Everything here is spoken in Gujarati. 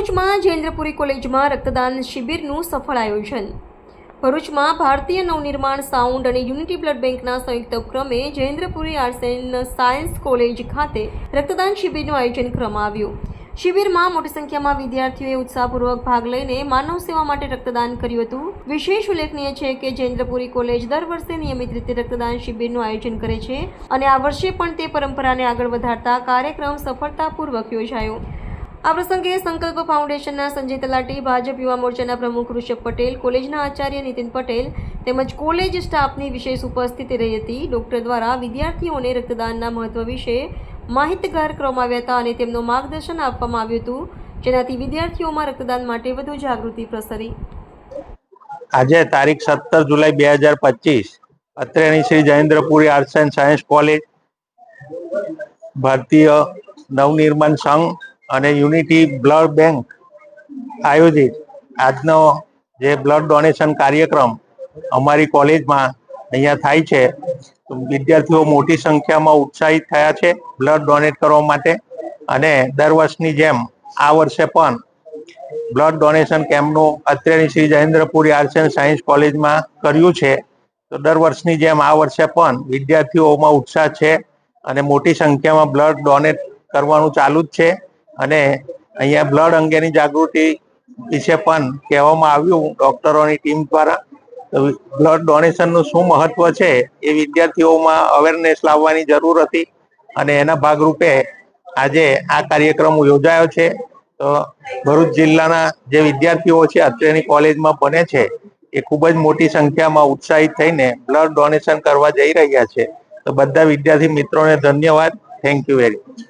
ભરૂચમાં જયેન્દ્રપુરી કોલેજમાં રક્તદાન શિબિરનું સફળ આયોજન. ભરૂચમાં ભારતીય નવનિર્માણ સાઉન્ડ અને યુનિટી બ્લડ બેંકના સંયુક્ત ઉપક્રમે જયેન્દ્રપુરી આર્ટ્સ સાયન્સ કોલેજ ખાતે રક્તદાન શિબિરનું આયોજન કરવામાં આવ્યું. શિબિરમાં મોટી સંખ્યામાં વિદ્યાર્થીઓએ ઉત્સાહપૂર્વક ભાગ લઈને માનવ સેવા માટે રક્તદાન કર્યું હતું. વિશેષ ઉલ્લેખનીય છે કે જયેન્દ્રપુરી કોલેજ દર વર્ષે નિયમિત રીતે રક્તદાન શિબિરનું આયોજન કરે છે અને આ વર્ષે પણ તે પરંપરાને આગળ વધારતા કાર્યક્રમ સફળતાપૂર્વક યોજાયો. આ પ્રસંગે સંકલ્પ ફાઉન્ડેશનના સંજય તલાટી, ભાજપ યુવા મોરચાના પ્રમુખ ઋષભ પટેલ, કોલેજના આચાર્ય નીતિન પટેલ તેમજ કોલેજ સ્ટાફની વિશેષ ઉપસ્થિતિ રહી હતી. ડોક્ટર દ્વારા વિદ્યાર્થીઓને રક્તદાનના મહત્વ વિશે માહિતગાર કરવામાં આવ્યા હતા અને તેમનું માર્ગદર્શન આપવામાં આવ્યું હતું, જેનાથી વિદ્યાર્થીઓમાં રક્તદાન માટે વધુ જાગૃતિ પ્રસરી. આજે તારીખ સત્તર જુલાઈ બે હજાર પચીસ અત્રેની Shri Jayendrapuri arts and science college Bharatiya Navnirman Sangh અને યુનિટી બ્લડ બેંક આયોજિત આજનો જે બ્લડ ડોનેશન કાર્યક્રમ અમારી કોલેજમાં અહીંયા થાય છે. વિદ્યાર્થીઓ મોટી સંખ્યામાં ઉત્સાહિત થયા છે બ્લડ ડોનેટ કરવા માટે. અને દર વર્ષની જેમ આ વર્ષે પણ બ્લડ ડોનેશન કેમ્પનું અત્યારની Shri Jayendrapuri arts and science કોલેજમાં કર્યું છે. તો દર વર્ષની જેમ આ વર્ષે પણ વિદ્યાર્થીઓમાં ઉત્સાહ છે અને મોટી સંખ્યામાં બ્લડ ડોનેટ કરવાનું ચાલુ જ છે. અને અહીંયા બ્લડ અંગેની જાગૃતિ વિશે પણ કહેવામાં આવ્યું ડોક્ટરોની ટીમ દ્વારા. બ્લડ ડોનેશનનું શું મહત્વ છે એ વિદ્યાર્થીઓમાં અવેરનેસ લાવવાની જરૂર હતી અને એના ભાગરૂપે આજે આ કાર્યક્રમ યોજાયો છે. તો ભરૂચ જિલ્લાના જે વિદ્યાર્થીઓ છે અત્રેની કોલેજમાં ભણે છે એ ખૂબ જ મોટી સંખ્યામાં ઉત્સાહિત થઈને બ્લડ ડોનેશન કરવા જઈ રહ્યા છે. તો બધા વિદ્યાર્થી મિત્રોને ધન્યવાદ. Thank you very much